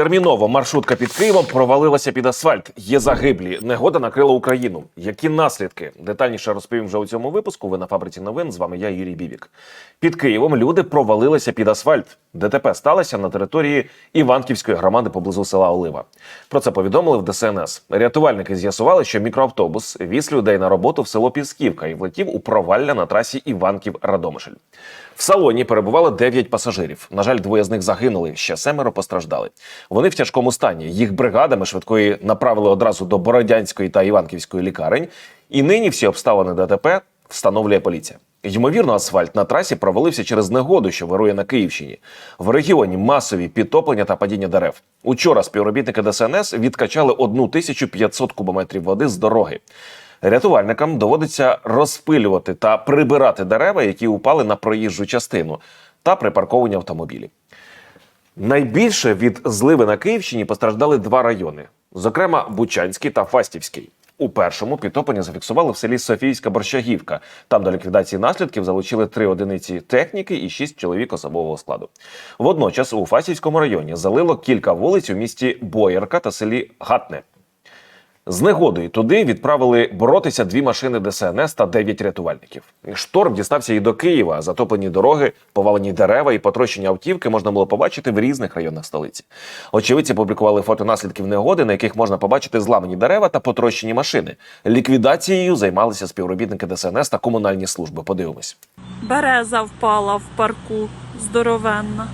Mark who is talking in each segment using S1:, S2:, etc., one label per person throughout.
S1: Терміново маршрутка під Києвом провалилася під асфальт. Є загиблі. Негода накрила Україну. Які наслідки? Детальніше розповім вже у цьому випуску. Ви на фабриці новин. З вами я, Юрій Бібік. Під Києвом люди провалилися під асфальт. ДТП сталося на території Іванківської громади поблизу села Олива. Про це повідомили в ДСНС. Рятувальники з'ясували, що мікроавтобус віз людей на роботу в село Пісківка і влетів у провалля на трасі Іванків-Радомишль. В салоні перебували 9 пасажирів. На жаль, двоє з них загинули. Ще семеро постраждали. Вони в тяжкому стані. Їх бригадами швидкої направили одразу до Бородянської та Іванківської лікарень. І нині всі обставини ДТП встановлює поліція. Ймовірно, асфальт на трасі провалився через негоду, що вирує на Київщині. В регіоні масові підтоплення та падіння дерев. Учора співробітники ДСНС відкачали 1500 кубометрів води з дороги. Рятувальникам доводиться розпилювати та прибирати дерева, які упали на проїжджу частину та припарковані автомобілі. Найбільше від зливи на Київщині постраждали два райони, зокрема Бучанський та Фастівський. У першому підтоплення зафіксували в селі Софійська Борщагівка. Там до ліквідації наслідків залучили три одиниці техніки і шість чоловік особового складу. Водночас у Фастівському районі залило кілька вулиць у місті Боярка та селі Гатне. З негодою туди відправили боротися дві машини ДСНС та дев'ять рятувальників. Шторм дістався і до Києва. Затоплені дороги, повалені дерева і потрощені автівки можна було побачити в різних районах столиці. Очевидці публікували фото наслідків негоди, на яких можна побачити зламані дерева та потрощені машини. Ліквідацією займалися співробітники ДСНС та комунальні служби. Подивимось.
S2: Береза впала в парку здоровенна.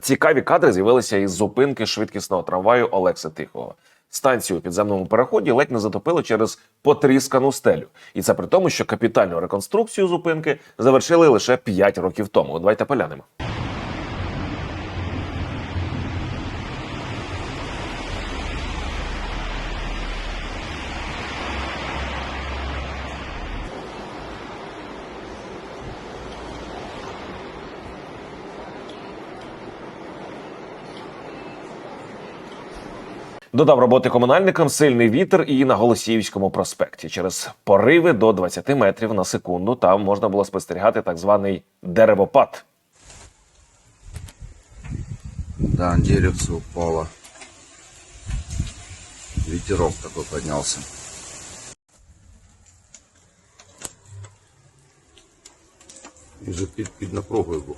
S1: Цікаві кадри з'явилися із зупинки швидкісного трамваю Олекса Тихого. Станцію у підземному переході ледь не затопило через потріскану стелю. І це при тому, що капітальну реконструкцію зупинки завершили лише 5 років тому. Давайте поглянемо. Додав роботи комунальникам сильний вітер і на Голосіївському проспекті. Через пориви до 20 метрів на секунду там можна було спостерігати так званий деревопад.
S3: Да, деревце упало. Ветерок такой поднялся. І вже під, під напругою був.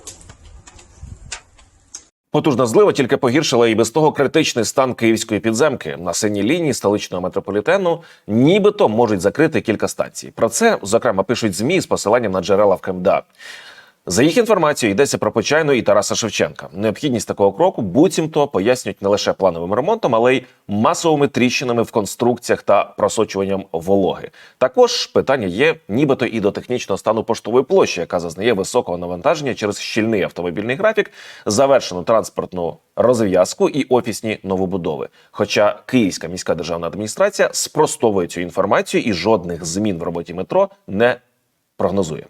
S1: Потужна злива тільки погіршила і без того критичний стан київської підземки. На синій лінії столичного метрополітену нібито можуть закрити кілька станцій. Про це зокрема пишуть змі з посиланням на джерела в КМДА. За їх інформацією йдеться про Почайну і Тараса Шевченка. Необхідність такого кроку буцімто пояснюють не лише плановим ремонтом, але й масовими тріщинами в конструкціях та просочуванням вологи. Також питання є, нібито і до технічного стану поштової площі, яка зазнає високого навантаження через щільний автомобільний графік, завершену транспортну розв'язку і офісні новобудови. Хоча Київська міська державна адміністрація спростовує цю інформацію і жодних змін в роботі метро не прогнозує.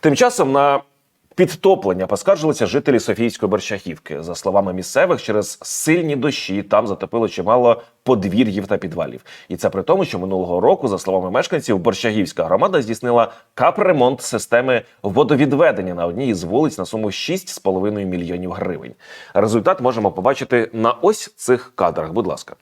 S1: Тим часом на Підтоплення поскаржилися жителі Софійської Борщахівки. За словами місцевих, через сильні дощі там затопило чимало подвір'їв та підвалів. І це при тому, що минулого року, за словами мешканців, Борщагівська громада здійснила капремонт системи водовідведення на одній із вулиць на суму 6,5 мільйонів гривень. Результат можемо побачити на ось цих кадрах. Будь ласка.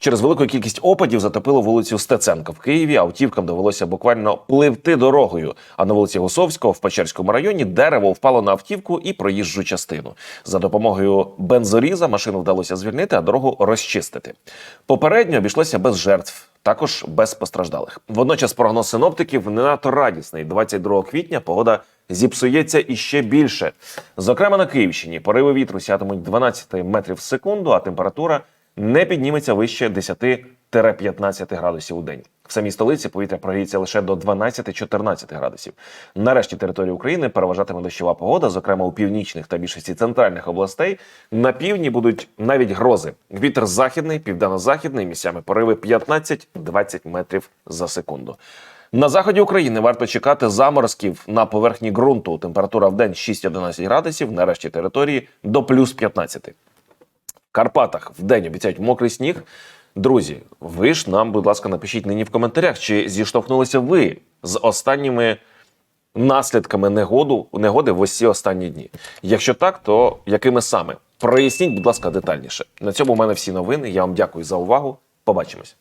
S1: Через велику кількість опадів затопило вулицю Стеценка в Києві. Автівкам довелося буквально пливти дорогою. А на вулиці Гусовського в Печерському районі дерево впало на автівку і проїжджу частину. За допомогою бензоріза машину вдалося звільнити, а дорогу розчистити. Попередньо обійшлося без жертв. Також без постраждалих. Водночас прогноз синоптиків не надто радісний. 22 квітня погода зіпсується іще більше. Зокрема, на Київщині пориви вітру сятимуть 12 метрів в секунду, а температура не підніметься вище 10-15 градусів у день. В самій столиці повітря прогріється лише до 12-14 градусів. Нарешті території України переважатиме дощова погода, зокрема у північних та більшості центральних областей. На півдні будуть навіть грози. Вітер західний, південно-західний, місцями пориви 15-20 метрів за секунду. На заході України варто чекати заморозків на поверхні ґрунту. Температура в день 6-11 градусів, на решті території до плюс 15. В Карпатах в день обіцяють мокрий сніг. Друзі, ви ж нам, будь ласка, напишіть нині в коментарях, чи зіштовхнулися ви з останніми наслідками негоду, негоди в усі останні дні. Якщо так, то якими саме? Проясніть, будь ласка, детальніше. На цьому у мене всі новини. Я вам дякую за увагу. Побачимось.